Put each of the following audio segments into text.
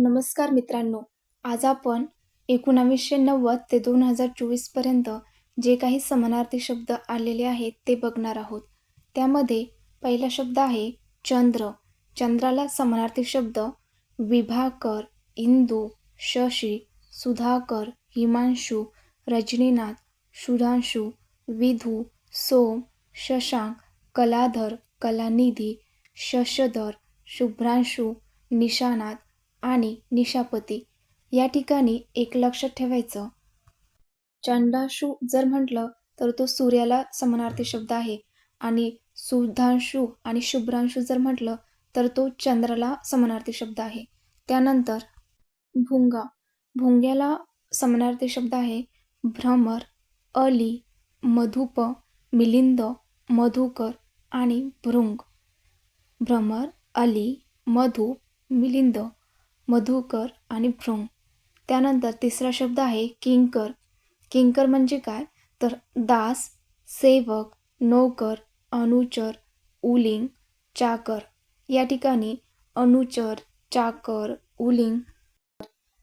नमस्कार मित्रांनो आज आपण एकोणावीसशे नव्वद ते दोन हजार चोवीसपर्यंत जे काही समानार्थी शब्द आलेले आहेत ते बघणार आहोत. त्यामध्ये पहिला शब्द आहे चंद्र. चंद्राला समानार्थी शब्द विभाकर इंदू शशी सुधाकर हिमांशू रजनीनाथ सुधांशू विधू सोम शशांक कलाधर कलानिधी शशधर शुभ्रांशू निशानाथ आणि निशापती. या ठिकाणी एक लक्षात ठेवायचं. चंडाशू जर म्हटलं तर तो सूर्याला समानार्थी शब्द आहे. आणि सुधांशू आणि शुभ्रांशू जर म्हटलं तर तो चंद्राला समानार्थी शब्द आहे. त्यानंतर भुंगा. भुंग्याला समानार्थी शब्द आहे. भ्रमर अली मधुप मिलिंद मधुकर आणि भृंग भ्रमर अली मधु मिलिंद. मधुकर आणि भृंग त्यानंतर तिसरा शब्द आहे किंकर. किंकर म्हणजे काय? तर दास सेवक नोकर अनुचर उलिंग चाकर. या ठिकाणी अनुचर चाकर उलिंग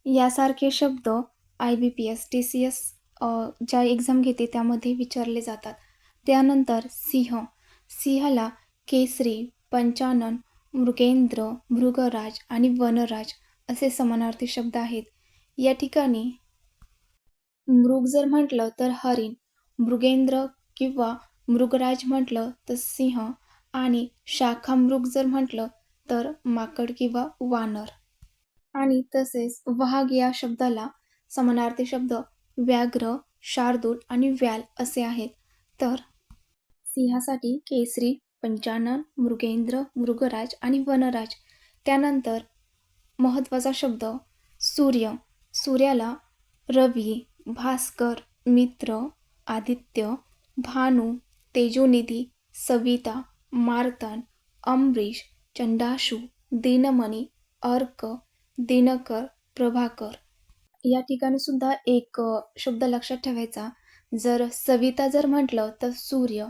यासारखे शब्द I B P S T C S ज्या एक्झाम घेते त्यामध्ये विचारले जातात. त्यानंतर सिंह. सिंहाला केसरी पंचानन मृगेंद्र मृगराज आणि वनराज असे समानार्थी शब्द आहेत. या ठिकाणी मृग जर म्हटलं तर हरिण मृगेंद्र किंवा मृगराज म्हटलं तर सिंह आणि शाखामृग जर म्हटलं तर माकड किंवा वानर. आणि तसेच वाघ या शब्दाला समानार्थी शब्द व्याघ्र शार्दूल आणि व्याल असे आहेत. तर सिंहासाठी केसरी पंचानन मृगेंद्र मृगराज आणि वनराज. त्यानंतर महत्त्वाचा शब्द. सूर्य. सूर्याला रवी भास्कर मित्र आदित्य भानू तेजोनिधी सविता मार्तन अमरीश चंडाशू दिनमणी अर्क दिनकर प्रभाकर. या ठिकाणी सुद्धा एक शब्द लक्षात ठेवायचा. जर सविता जर म्हटलं तर सूर्य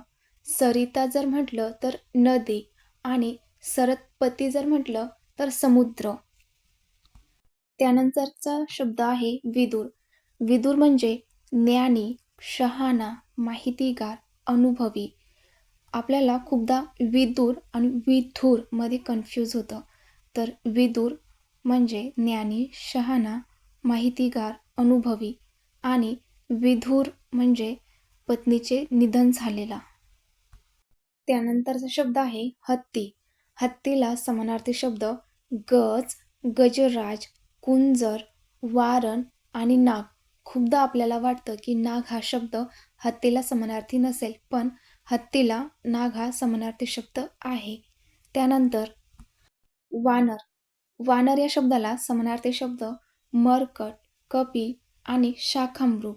सरिता जर म्हटलं तर नदी आणि सरस्वती जर म्हटलं तर समुद्र. त्यानंतरचा शब्द आहे विदूर. विदूर म्हणजे ज्ञानी शहाणा माहितीगार अनुभवी. आपल्याला खूपदा विदूर आणि विधूरमध्ये कन्फ्यूज होतं. तर विदूर म्हणजे ज्ञानी शहाणा माहितीगार अनुभवी आणि विधूर म्हणजे पत्नीचे निधन झालेला. त्यानंतरचा शब्द आहे हत्ती. हत्तीला समानार्थी शब्द गज गजराज कुंजर वारण आणि नाग. खूपदा आपल्याला वाटतं की नाग हा शब्द हत्तीला समानार्थी नसेल पण हत्तीला नाग हा समानार्थी शब्द आहे. त्यानंतर वानर. वानर या शब्दाला समानार्थी शब्द मरकट कपी आणि शाखामृग.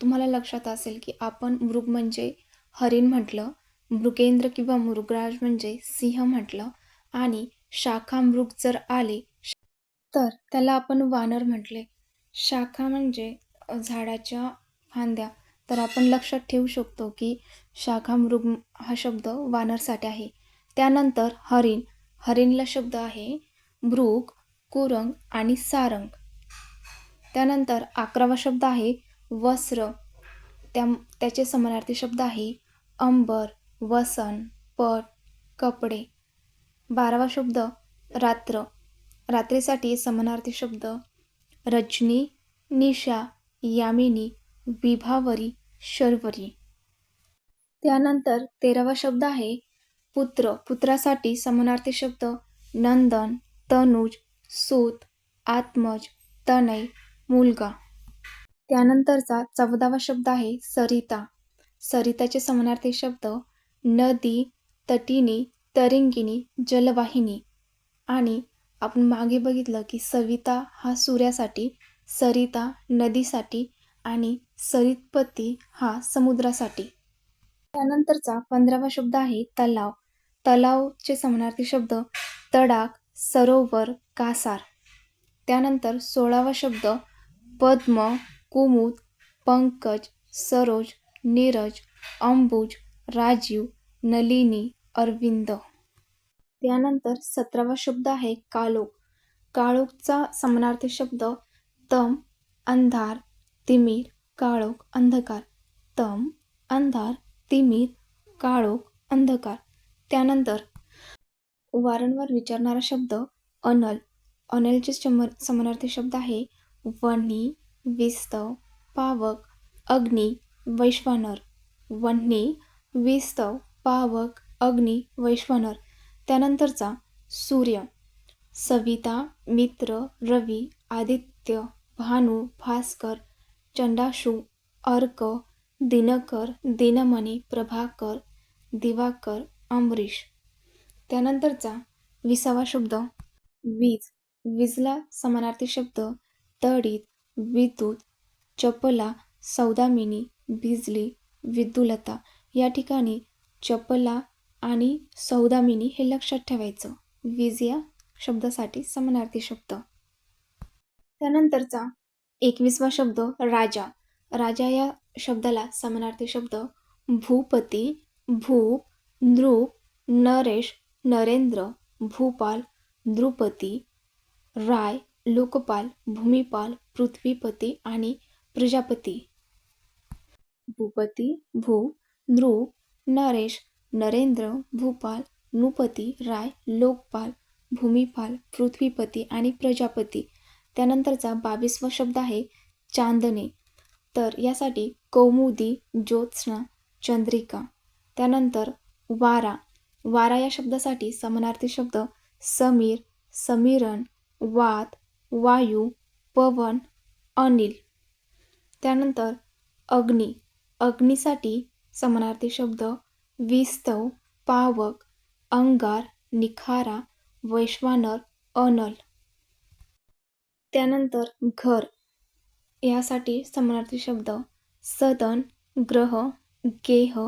तुम्हाला लक्षात असेल की आपण मृग म्हणजे हरिण म्हटलं मृगेंद्र किंवा मृगराज म्हणजे सिंह म्हटलं आणि शाखामृग जर आले तर त्याला आपण वानर म्हटले. शाखा म्हणजे झाडाच्या फांद्या. तर आपण लक्षात ठेवू शकतो की शाखामृग हा शब्द वानरसाठी आहे. त्यानंतर हरिण. हरिणला शब्द आहे मृग कुरंग आणि सारंग. त्यानंतर अकरावा शब्द आहे वस्त्र त्या त्याचे समानार्थी शब्द आहे अंबर वसन पट कपडे. बारावा शब्द रात्र. रात्रीसाठी समानार्थी शब्द रजनी निशा यामिनी विभावरी शर्वरी. त्यानंतर तेरावा शब्द आहे पुत्र. पुत्रासाठी समानार्थी शब्द नंदन तनुज सूत आत्मज तनय मुलगा. त्यानंतरचा चौदावा शब्द आहे सरिता. सरिताचे समानार्थी शब्द नदी तटिनी तरिंगिणी जलवाहिनी आणि आपण मागे बघितलं की सविता हा सूर्यासाठी सरिता नदीसाठी आणि सरितपती हा समुद्रासाठी. त्यानंतरचा पंधरावा शब्द आहे तलाव. तलावचे समानार्थी शब्द तडाक सरोवर कासार. त्यानंतर सोळावा शब्द पद्म कुमुद पंकज सरोज नीरज अंबुज राजीव नलिनी अरविंद. त्यानंतर सतरावा शब्द आहे काळोख काळोखचा समानार्थी शब्द तम अंधार तिमीर काळोख अंधकार. तम अंधार तिमीर काळोख अंधकार. त्यानंतर वारंवार विचारणारा शब्द अनल. अनलचे समानार्थी शब्द आहे वन्ही विस्तव पावक अग्नी वैश्वानर. वन्ही विस्तव पावक अग्नी वैश्वानर. त्यानंतरचा सूर्य. सविता मित्र रवी आदित्य भानू भास्कर चंडाशू अर्क दिनकर दिनमणी प्रभाकर दिवाकर अमरीश त्यानंतरचा विसावा शब्द वीज. वीजला समानार्थी शब्द तडीत विद्युत. चपला सौदामिनी बिजली विद्युलता. या ठिकाणी चपला आणि सौदामिनी हे लक्षात ठेवायचं. वीज या शब्दासाठी समानार्थी शब्द. त्यानंतरचा एकवीसवा शब्द राजा. राजा या शब्दाला समानार्थी शब्द. भूपती भूप नृप नरेश नरेंद्र भूपाल द्रुपती राय लोकपाल भूमिपाल पृथ्वीपती आणि प्रजापती. भूपती भू नृप नरेश नरेंद्र भूपाल नृपती राय लोकपाल भूमिपाल पृथ्वीपती आणि प्रजापती. त्यानंतरचा बावीसवा शब्द आहे चांदणे. तर यासाठी कौमुदी ज्योत्स्ना चंद्रिका. त्यानंतर वारा. वारा या शब्दासाठी समानार्थी शब्द समीर समीरण वात वायू पवन अनिल. त्यानंतर अग्नी. अग्नीसाठी समानार्थी शब्द विस्तव पावक अंगार निखारा वैश्वानर अनल. त्यानंतर घर. यासाठी समानार्थी शब्द. सदन ग्रह गेह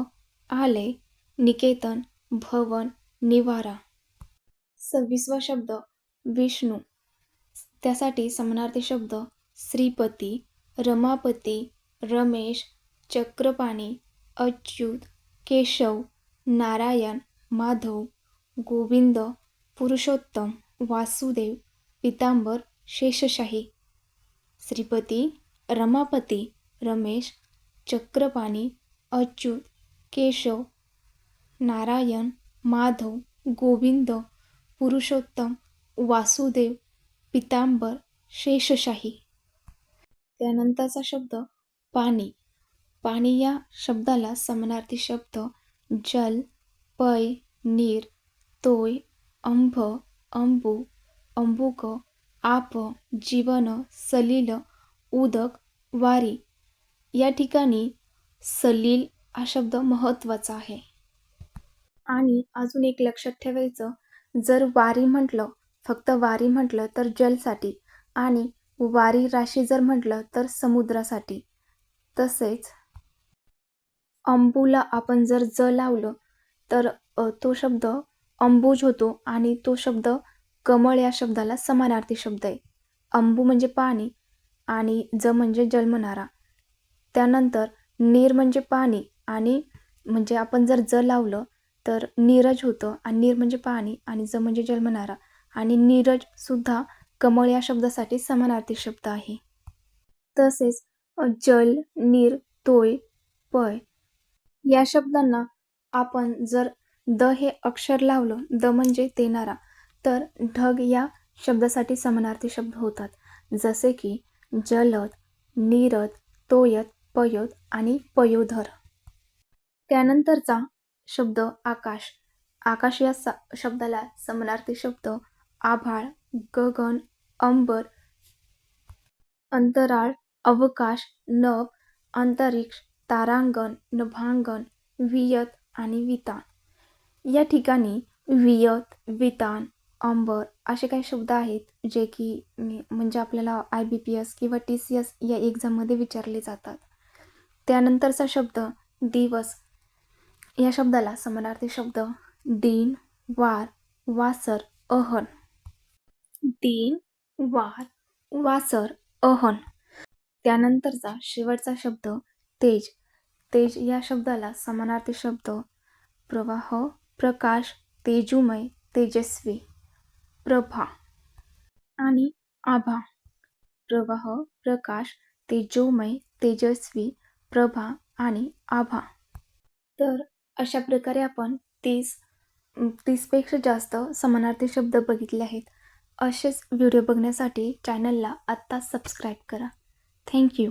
आलय निकेतन भवन निवारा. सव्वीसवा शब्द. विष्णू. त्यासाठी समानार्थी शब्द. श्रीपती रमापती रमेश चक्रपाणी अच्युत केशव नारायण माधव गोविंद पुरुषोत्तम वासुदेव पितांबर शेषशाही श्रीपती रमापती रमेश चक्रपाणी अच्युत केशव नारायण माधव गोविंद पुरुषोत्तम वासुदेव पितांबर शेषशाही. त्यानंतरचा शब्द पाणी. पाणी या शब्दाला समानार्थी शब्द जल पै नीर तोय अंभ अंबू अंबुक आप जीवन सलील उदक वारी. या ठिकाणी सलील हा शब्द महत्त्वाचा आहे. आणि अजून एक लक्षात ठेवायचं जर वारी म्हटलं फक्त वारी म्हटलं तर जलसाठी आणि वारी राशी जर म्हटलं तर समुद्रासाठी. तसेच अंबूला आपण जर ज लावलं तर तो शब्द अंबुज होतो आणि तो शब्द कमळ या शब्दाला समानार्थी शब्द आहे. अंबू म्हणजे पाणी आणि ज म्हणजे जन्मणारा त्यानंतर नीर म्हणजे पाणी आणि म्हणजे आपण जर ज लावलं तर नीरज होतं आणि नीर म्हणजे पाणी आणि ज म्हणजे जन्मणारा आणि नीरजसुद्धा कमळ या शब्दासाठी समानार्थी शब्द आहे. तसेच जल नीर तोय पय या शब्दांना आपण जर द हे अक्षर लावलं द म्हणजे देणारा तर ढग या शब्दासाठी समानार्थी शब्द होतात. जसे की जलद नीरद तोयत पयोत आणि पयोधर. त्यानंतरचा शब्द आकाश. आकाश या स शब्दाला समानार्थी शब्द आभाळ गगन अंबर अंतराळ अवकाश नभ अंतरिक्ष तारांगण नभांगण वियत आणि वितान. या ठिकाणी वियत वितान अंबर असे काही शब्द आहेत जे की म्हणजे आपल्याला आय बी पी एस किंवा टी सी एस या एक्झाममध्ये विचारले जातात. त्यानंतरचा शब्द दिवस. या शब्दाला समानार्थी शब्द दिन वार वासर अहन. दिन वार वासर अहन. त्यानंतरचा शेवटचा शब्द तेज. तेज या शब्दाला समानार्थी शब्द प्रवाह प्रकाश तेजुमय तेजस्वी प्रभा आणि आभा. प्रवाह प्रकाश तेजोमय तेजस्वी प्रभा आणि आभा. तर अशा प्रकारे आपण तीस तीसपेक्षा जास्त समानार्थी शब्द बघितले आहेत. असेच व्हिडिओ बघण्यासाठी चॅनलला आत्ताच सबस्क्राईब करा. थँक्यू